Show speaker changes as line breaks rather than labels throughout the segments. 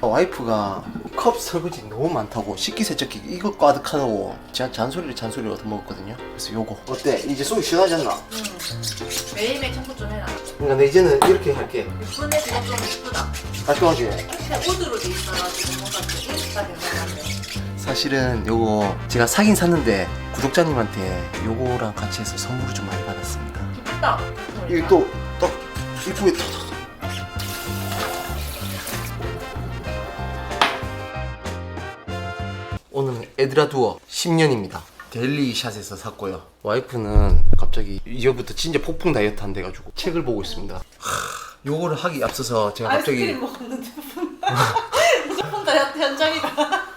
와이프가 컵 설거지 너무 많다고 식기세척기 이거 가득하다고 제가 잔소리를 잔소리를 얻어먹었거든요 그래서 요거 어때? 이제 속이 시원하지 않나?
응. 매일매일 청소 좀 해라.
그러니까 내 이제는 이렇게 할게
예쁜 애들이 좀 예쁘다.
깔끔하지?
근데 우드로 돼 있어가지고 뭔가 좀 되는데.
사실은 요거 제가 사긴 샀는데 구독자님한테 요거랑 같이 해서 선물을 좀 많이 받았습니다
이쁘다.
이게 또딱 이쁘게 탁탁 에드라 두어 10년입니다 델리샷에서 샀고요 와이프는 갑자기 이제부터 진짜 폭풍 다이어트 한대 가지고 책을 보고 있습니다 하, 요거를 하기 앞서서 제가 갑자기
아이스크림 먹는데 무조건 다이어트 현장이다.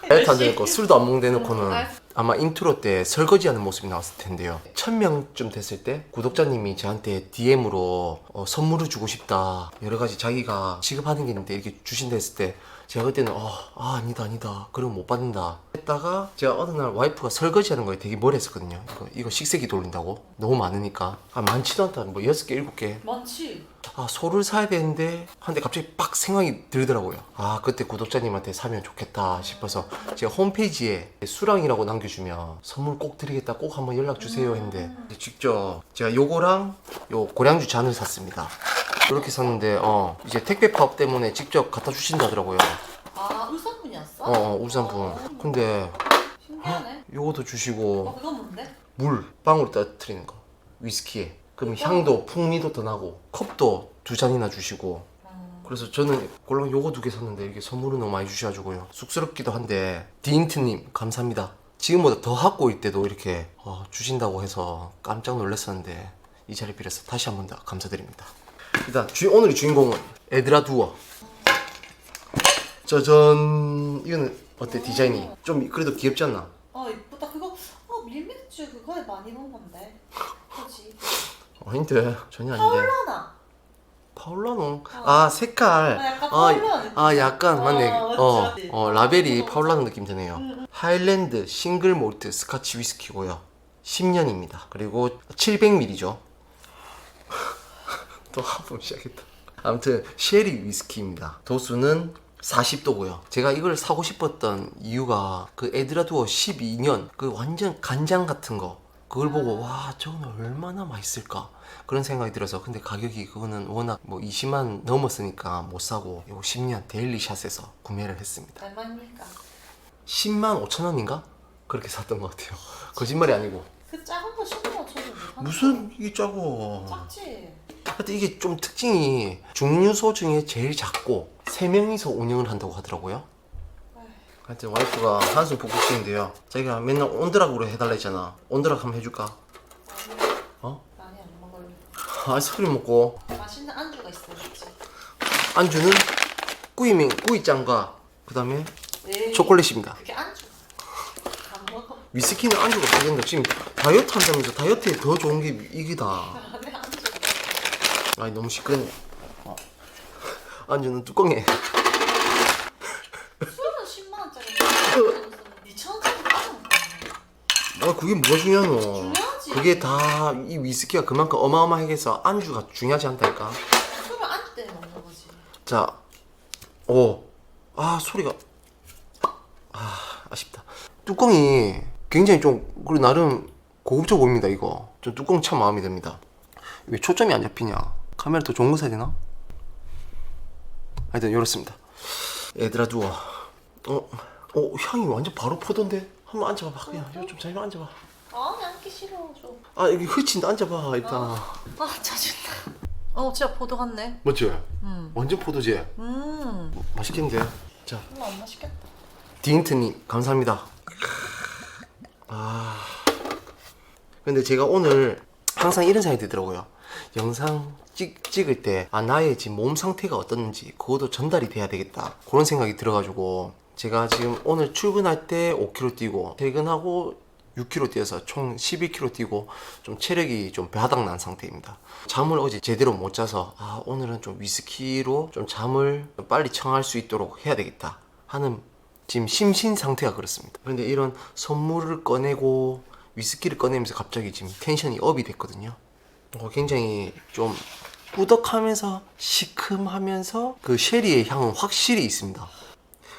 다이어트 안 되고 술도 안 먹는 데놓고는
음.
아마 인트로 때 설거지하는 모습이 나왔을 텐데요. 1000명쯤 됐을 때 구독자님이 저한테 DM으로 어, 선물을 주고 싶다. 여러 가지 자기가 지급하는 게 있는데 이렇게 주신다 했을 때 제가 그때는 어, 아 아니다 아니다. 그럼 못 받는다. 했다가 제가 어느 날 와이프가 설거지하는 거에 되게 머리 했었거든요. 이거, 이거 식세기 돌린다고. 너무 많으니까. 아 많지도 않다. 뭐 6개 7개.
많지.
아 소를 사야 되는데 하는데 갑자기 빡 생각이 들더라고요. 아 그때 구독자님한테 사면 좋겠다 싶어서 제가 홈페이지에 수랑이라고 남겨주면 선물 꼭 드리겠다. 꼭 한번 연락 주세요 했는데. 직접 제가 요거랑 요 고량주 잔을 샀습니다 이렇게 샀는데 어 이제 택배 파업 때문에 직접 갖다 주신다더라고요.
아 울산분이었어?
어, 어 울산분. 근데
신기하네.
요것도
어
주시고
그건 뭔데?
물 빵으로 떨어뜨리는 거. 위스키에. 그럼 향도 풍미도 더 나고 컵도 두 잔이나 주시고.
음.
그래서 저는 꼴랑 요거 두 개 샀는데 이게 선물을 너무 많이 주셔가지고요. 쑥스럽기도 한데 디인트님 감사합니다. 지금보다 더 하고 올 때도 이렇게 어, 주신다고 해서 깜짝 놀랐었는데 이 자리 빌어서 다시 한 번 더 감사드립니다 일단 주, 오늘의 주인공은 에드라 두어 짜잔 이거는 어때 디자인이 좀 그래도 귀엽지 않나?
어 이쁘다. 그거 어 밀맥주 그거에 많이 본 건데. 그렇지.
아닌데 전혀 아닌데
파울라나.
파울라노 아 색깔
어, 약간
아,
파울라노 느낌.
아 약간 맞네
어,
어,
맞지.
어 라벨이 파울라노 느낌 드네요 하일랜드 싱글 몰트 스카치 위스키고요 10년입니다 그리고 700ml죠 또 하품 시작했다. 아무튼 쉐리 위스키입니다. 도수는 40도고요. 제가 이걸 사고 싶었던 이유가 그 에드라두어 12년 그 완전 간장 같은 거. 그걸 보고 와 저거는 얼마나 맛있을까? 그런 생각이 들어서. 근데 가격이 그거는 워낙 뭐 20만 넘었으니까 못 사고 이거 10년 데일리샷에서 구매를 했습니다.
얼마입니까?
10만 5천 원인가? 그렇게 샀던 것 같아요. 거짓말이 아니고.
그 작은 거 10만 5천 원.
무슨 이게 작어
작지.
하여튼 이게 좀 특징이 중류소 중에 제일 작고 세 명이서 운영을 한다고 하더라고요. 하여튼 와이프가 한숨 푹푹 쉬는데요. 자기가 맨날 온드락으로 해달라 했잖아. 온드락 한번 해줄까? 어?
많이 안 먹을래.
아 소리 먹고
맛있는 안주가 있어야지.
안주는 꾸이밍 꾸이짱과 그 다음에
에이,
초콜릿입니다.
그게 안주. 안 먹어.
위스키는 안주가 없어야 된다. 지금 다이어트 한다면서 다이어트에 더 좋은 게 이기다. 아니 너무 시끄럽네. 어. 안주는 뚜껑에
술은 10만 원짜리. 2천 원짜리 빠져먹는
아 그게 뭐가 중요하노
중요하지.
그게 다 이 위스키가 그만큼 어마어마하게 해서 안주가 중요하지 않다니까
술을 안주 때문에 먹는 거지.
자, 오, 아 소리가 아 아쉽다 뚜껑이 굉장히 좀 그리고 나름 고급져 보입니다 이거 좀 뚜껑 참 마음에 듭니다 왜 초점이 안 잡히냐 카메라 더 좋은 거 사야 되나? 하여튼 이렇습니다 얘들아 누워 어, 어 향이 완전 바로 포던데 한번 앉아봐 그냥 이거 좀 잠깐 앉아봐
아니 앉기 싫어 좀.
아 여기 흐친다 앉아봐 일단
아 짜증나. 어 진짜 포도 같네.
맞지?
음.
완전 포도지?
음.
맛있겠는데? 자
별로 안 맛있겠다.
디인트님 감사합니다 아 근데 제가 오늘 항상 이런 생각이 들더라고요 영상 찍, 찍을 때 아 나의 지금 몸 상태가 어떻는지 그것도 전달이 돼야 되겠다 그런 생각이 들어가지고 제가 지금 오늘 출근할 때 5km 뛰고 퇴근하고 6km 뛰어서 총 11km 뛰고 좀 체력이 좀 바닥 난 상태입니다. 잠을 어제 제대로 못 자서 아 오늘은 좀 위스키로 좀 잠을 좀 빨리 청할 수 있도록 해야 되겠다 하는 지금 심신 상태가 그렇습니다. 그런데 이런 선물을 꺼내고 위스키를 꺼내면서 갑자기 지금 텐션이 업이 됐거든요. 어, 굉장히 좀 꾸덕하면서 시큼하면서 그 쉐리의 향은 확실히 있습니다.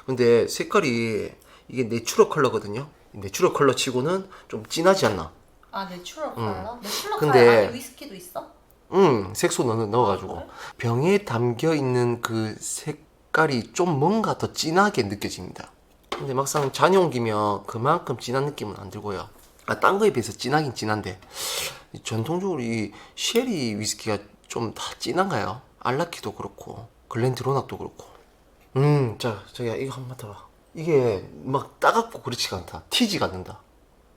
근데 색깔이 이게 내추럴 컬러거든요. 내추럴 컬러 치고는 좀 진하지 않나?
아 내추럴 컬러? 내추럴
근데-
컬러 안에 위스키도 있어?
응, 색소 넣어, 넣어가지고.
그래?
병에 담겨 있는 그 색깔이 좀 뭔가 더 진하게 느껴집니다. 근데 막상 잔이 옮기면 그만큼 진한 느낌은 안 들고요. 아, 딴 거에 비해서 진하긴 진한데, 이 전통적으로 이 쉐리 위스키가 좀 다 진한가요? 알라키도 그렇고, 글렌드로낙도 그렇고. 음, 자, 저기야, 이거 한번 맡아봐. 이게 막 따갑고 그렇지가 않다. 튀지가 않는다.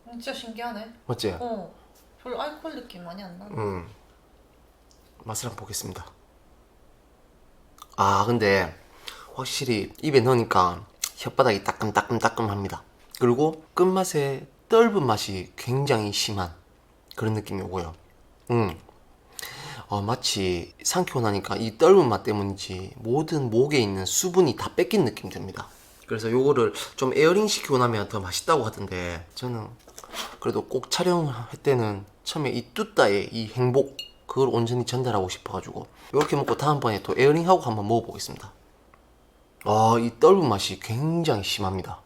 음, 진짜 신기하네
맞지?
어 별로 알코올 느낌 많이 안 나네
음. 맛을 한번 보겠습니다. 아, 근데 확실히 입에 넣으니까 혓바닥이 따끔따끔따끔합니다. 그리고 끝맛에 떫은 맛이 굉장히 심한 그런 느낌이 오고요. 음. 어, 마치 삼키고 나니까 이 떫은 맛 때문인지 모든 목에 있는 수분이 다 뺏긴 느낌 듭니다. 그래서 요거를 좀 에어링 시키고 나면 더 맛있다고 하던데 저는 그래도 꼭 촬영할 때는 처음에 이 뚜따의 이 행복 그걸 온전히 전달하고 싶어가지고 이렇게 먹고 다음번에 또 에어링하고 한번 먹어보겠습니다. 아, 이 떫은 맛이 굉장히 심합니다.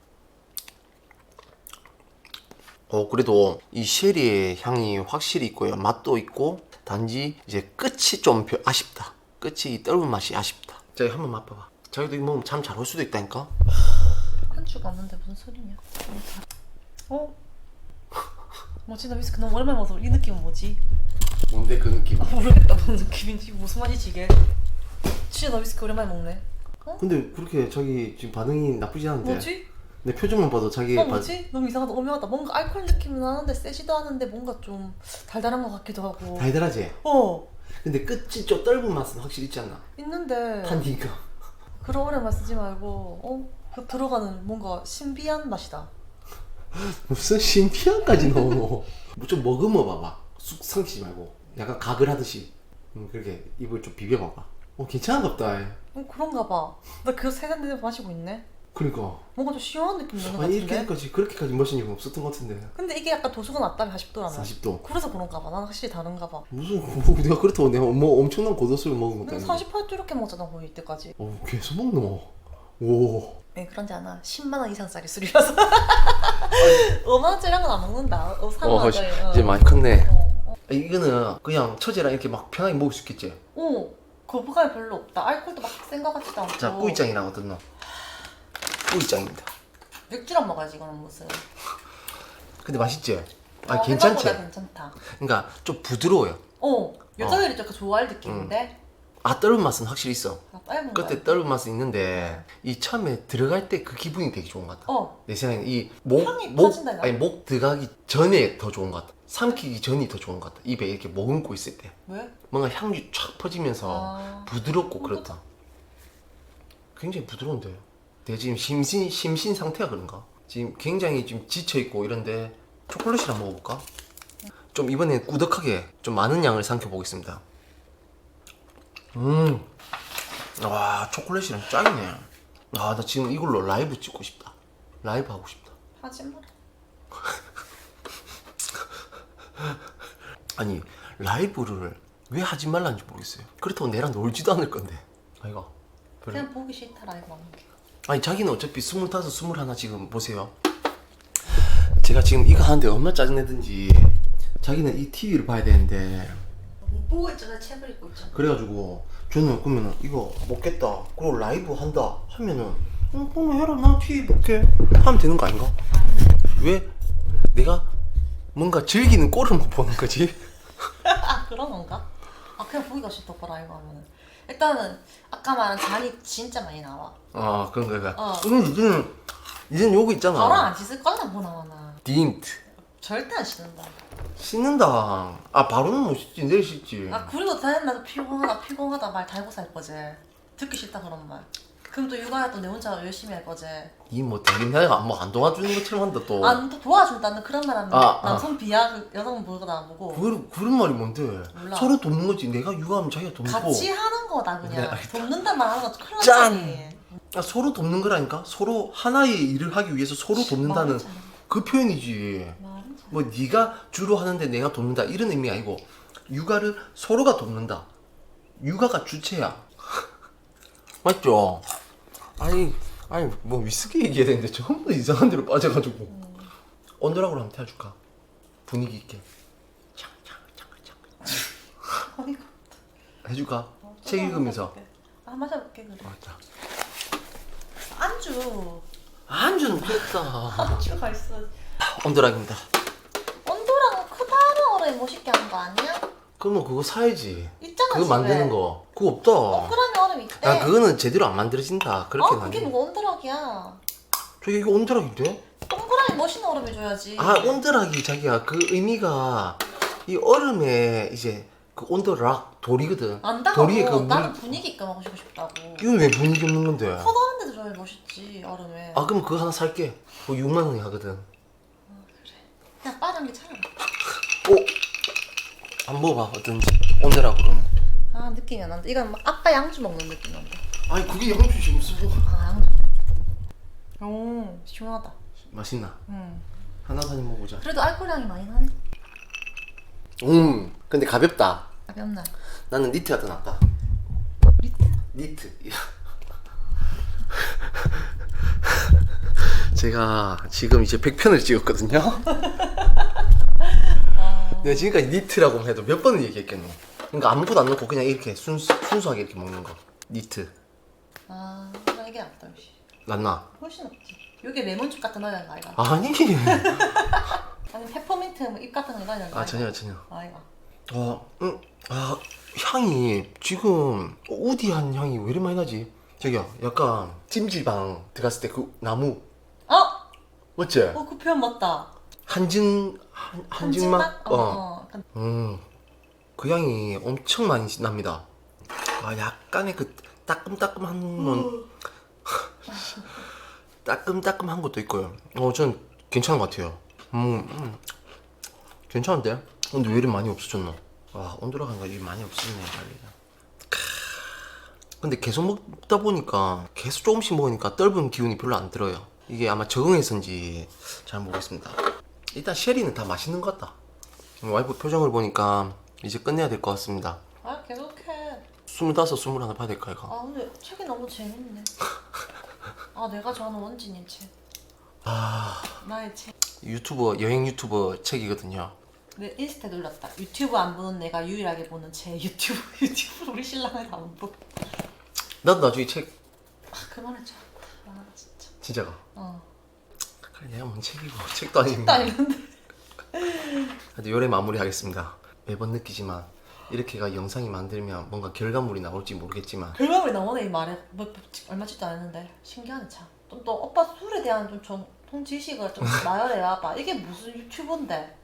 어, 그래도 이 쉐리의 향이 확실히 있고요. 맛도 있고, 단지 이제 끝이 좀 벼- 아쉽다. 끝이 이 떫은 맛이 아쉽다. 자, 이거 한번 맛봐봐. 자기도 이거 먹으면 잠 잘 올 수도 있다니까?
한주가 없는데 무슨 소리냐 어? 뭐지 나 위스키 너무 오랜만에 먹어서 이 느낌은 뭐지?
뭔데 그 느낌?
모르겠다 무슨 느낌인지 무슨 맛이지 이게 진짜 나 위스키 오랜만에 먹네 어?
근데 그렇게 자기 지금 반응이 나쁘지 않은데?
뭐지?
내 표정만 봐도 자기
어 뭐지? 너무 이상하다. 오묘하다. 뭔가 알코올 느낌은 나는데 세지도 않은데 뭔가 좀 달달한 것 같기도 하고.
달달하지?
어.
근데 끝이 좀 떫은 맛은 확실히 있지 않나?
있는데.
타니까
그런 오랜만 쓰지 말고 어? 그 들어가는 뭔가 신비한 맛이다.
무슨 신비한까지 넣어놓어 뭐좀 머금어 봐봐. 쑥 삼키지 말고. 약간 각을 하듯이. 음, 그렇게 입을 좀 비벼봐봐. 어 괜찮은갑다.
어, 그런가 봐나 그거 세잔 내내 마시고 있네
그러니까
뭔가 좀 시원한 느낌 나는 것
아니
같은데
이렇게까지 그렇게까지 마신 적은 없었던 것 같은데
근데 이게 약간 도수가 낮다며 40도라면
40도
그래서 그런가 봐. 난 확실히 다른가 봐.
무슨 뭐 내가 그렇다고 내가 뭐 엄청난 고도수를 먹은 것도
근데
아닌데
48도 이렇게 먹잖아 거의 이때까지.
어 계속 먹노 오
네 그런지 않아. 10만 원 이상짜리 술이라서. 5만 원짜리한 건 안 먹는다. 어, 3만
어,
원짜리. 어.
이제 많이 컸네
어, 어.
아, 이거는 그냥 처제랑 이렇게 막 편하게 먹을 수 있겠지
어, 거부감이 별로 없다. 알코올도 막센거 같지도 않고.
자 꾸이짱이랑 어떤 놈 꾸이짱입니다
맥주랑 먹어야지 이거는 무슨.
근데 맛있지? 아
어,
괜찮지?
생각보다 괜찮다.
그러니까 좀 부드러워요
어, 여자들이 좀 좋아할 느낌인데.
아 떫은 맛은 확실히 있어
아, 짧은
끝에. 떫은 맛은 있는데 이 처음에 들어갈 때 그 기분이 되게 좋은 것 같다
어,
내 생각엔 이목
향이
목,
퍼진다.
아니 목 들어가기 전에 더 좋은 것 같다 삼키기 전이 더 좋은 것 같다 입에 이렇게 머금고 있을 때
왜?
뭔가 향이 쫙 퍼지면서
아.
부드럽고 그렇다 굉장히 부드러운데 내가 지금 심신, 심신 상태가 그런가? 지금 굉장히 지금 지쳐 있고 이런데 초콜릿이랑 먹어볼까? 좀 이번엔 꾸덕하게 좀 많은 양을 삼켜보겠습니다. 음, 와 초콜릿이랑 짱이네. 아 나 지금 이걸로 라이브 찍고 싶다. 라이브 하고 싶다.
하지 마.
아니 라이브를 왜 하지 말라는지 모르겠어요. 그렇다고 내랑 놀지도 않을 건데. 아이가 별로
그냥 보기 싫다 라이브 하는 게.
아니 자기는 어차피 스물다섯 스물하나 지금 보세요 제가 지금 이거 하는데 얼마나 짜증내든지 자기는 이 TV를 봐야 되는데
못 보고 있잖아. 책을 읽고 있잖아.
그래가지고 저는 그러면은 이거 먹겠다 그리고 라이브 한다 하면은 응 그럼 해라 나 TV 볼게 하면 되는 거 아닌가? 왜 내가 뭔가 즐기는 꼴을 못 보는 거지?
아 그런 건가? 아 그냥 보기가 싫다 라이브 하면은 일단은 아까 말한 잔이 진짜 많이 나와.
아 그런 거야?
어.
응 이제는 이제는 요거 있잖아.
바로 안 씻을 거잖아 뭐 나와나.
딘트.
절대 안 씻는다.
씻는다. 아 바로는 못 씻지 내일 씻지.
아 그리고 다음날 피곤하다 피곤하다 말 달고 살 거지. 듣기 싫다 그런 말 그럼 또 육아야 또내 혼자 열심히 할 거지?
이뭐 대긴 내가 뭐안 도와주는 것처럼 한다 또.
안또 도와준다는 그런 말
어. 아, 아.
남성 비하 그 여성 보고 나보고.
그, 그런 말이 뭔데?
몰라.
서로 돕는 거지. 내가 육아하면 자기가 돕고.
같이 하는 거다
네,
그냥.
알겠다.
돕는단 말 하는 거 큰일
짠! 아, 서로 돕는 거라니까? 서로 하나의 일을 하기 위해서 서로 돕는다는
잘해.
그 표현이지. 잘뭐 네가 주로 하는데 내가 돕는다. 이런 의미 아니고 육아를 서로가 돕는다. 육아가 주체야. 맞죠? 아니 아니 뭐 위스키 얘기해야 되는데 전부 이상한 데로 빠져가지고.
음.
언더락으로 한번 태워줄까? 분위기 있게.
어이구.
해줄까?
어,
책 읽으면서.
마셔볼게. 아 마셔볼게 그래.
맞다
안주.
안주는 됐다.
안주가 있어.
언더락입니다.
온도랑 얼음이 멋있게 하는 거 아니야?
그러면 그거 사야지.
있잖아
그거
집에.
만드는 거. 그거 없다.
동그라미 얼음 있대.
야 그거는 제대로 안 만들어진다. 그렇게
어 그게
만들
뭐가 온도락이야.
저기 이거 온더락인데?
동그라미 멋있는 얼음을 줘야지.
아 온더락이 자기야. 그 의미가 이 얼음에 이제 그 온더락 돌이거든.
안 따가워
돌이에 그 물...
나는 분위기 있게 먹고 싶다고.
이건 왜 분위기 없는 건데?
커다란 데도 줘야 멋있지 얼음에.
아 그럼 그거 하나 살게. 그거 6만 원이 하거든.
그냥 빠른 게 차라리.
오! 안 먹어봐 어떤지. 온더락 그러면
아 느낌이 안 난다 이건 막 아빠 양주 먹는 느낌 난다.
아니 그게 양주지 무슨
아 양주. 오 시원하다.
맛있나?
음.
하나 사진 먹어보자.
그래도 알코올량이 많이 나네.
음 근데 가볍다.
가볍나
나는 니트가 더 낫다.
리트?
니트. 제가 지금 이제 100편을 찍었거든요.
아,
내가 지금까지 니트라고 해도 몇 번을 얘기했겠노 그러니까 아무것도 안 넣고 그냥 이렇게 순수, 순수하게 이렇게 먹는 거 니트
아, 나 이게 낫다 역시
낫나?
훨씬 낫지 여기 레몬즙 같은 거 넣어야 되는 거 아이가?
아니
아니 페퍼민트 뭐잎 같은 거 넣어야 되는 거
아
아이가?
전혀 전혀
아이가
어, 음, 아 향이 지금 우디한 향이 왜 이리 많이 나지? 저기요 약간 찜질방 들어갔을 때 그 나무
어?
맞지?
어, 그 표현 맞다
한증 한, 한증맛?
한증맛? 어, 어. 약간
음, 그 향이 엄청 많이 납니다. 아, 약간의 그 따끔따끔한 건 따끔따끔한 것도 있고요. 어, 전 괜찮은 것 같아요. 음, 음. 괜찮은데? 근데 왜 이리 많이 없어졌노? 아, 온돌아간 거 이게 많이 없어지네, 빨리. 크. 근데 계속 먹다 보니까 계속 조금씩 먹으니까 떫은 기운이 별로 안 들어요. 이게 아마 적응해서인지 잘 모르겠습니다. 일단 쉐리는 다 맛있는 것 같다. 와이프 표정을 보니까 이제 끝내야 될 것 같습니다.
아 계속해.
스물다섯, 스물하나 봐야 될까 이거.
아 근데 책이 너무 재밌네. 아 내가 좋아하는 원진님 책.
아.
나의 책.
유튜버 여행 유튜버 책이거든요.
내 인스타 눌렀다. 유튜브 안 보는 내가 유일하게 보는 제 유튜브 유튜브 우리 신랑을 다안 보고
나도 나중에 책.
아 그만해줘 아 진짜.
진짜가.
어.
그래 내가 뭔 책이고. 책도 아닌데.
또 아니는데.
하여튼 요래 마무리하겠습니다. 매번 느끼지만 이렇게가 영상이 만들면 뭔가 결과물이 나올지 모르겠지만
결과물이 나오네 이 말에. 뭐, 얼마 찍도 안 했는데. 신기하네 참또 또 오빠 술에 대한 좀 전통 지식을 좀 나열해와봐. 이게 무슨 유튜브인데?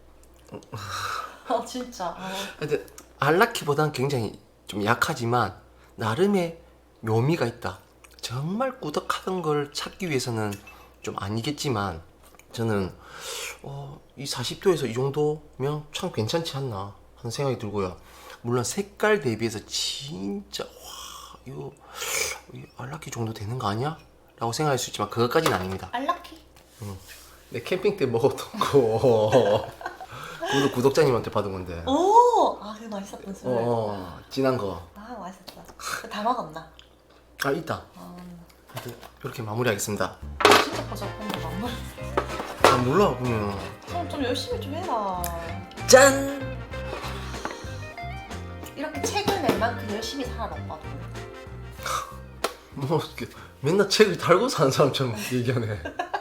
아 진짜. 아,
하여튼 알라키보단 굉장히 좀 약하지만 나름의 묘미가 있다. 정말 꾸덕하던 걸 찾기 위해서는 좀 아니겠지만 저는 어, 이 40도에서 이 정도면 참 괜찮지 않나 하는 생각이 들고요. 물론 색깔 대비해서 진짜 와 이거 이 알라키 정도 되는 거 아니야? 라고 생각할 수 있지만 그것까지는 아닙니다.
알라키
내 캠핑 때 먹었던 거 그것도 구독자님한테 받은 건데
오! 아 그게 맛있었던 술
어, 어 진한 거.
아 맛있었다 그거 다 먹었나?
아 있다.
아
하여튼 이렇게 마무리하겠습니다.
진짜 버섯한데 막물
아 몰라 보면
좀, 좀 열심히 좀 해라
짠.
이렇게 책을 낼 만큼 열심히 살아 오빠도
뭐 이렇게 맨날 책을 달고 사는 사람처럼 얘기하네.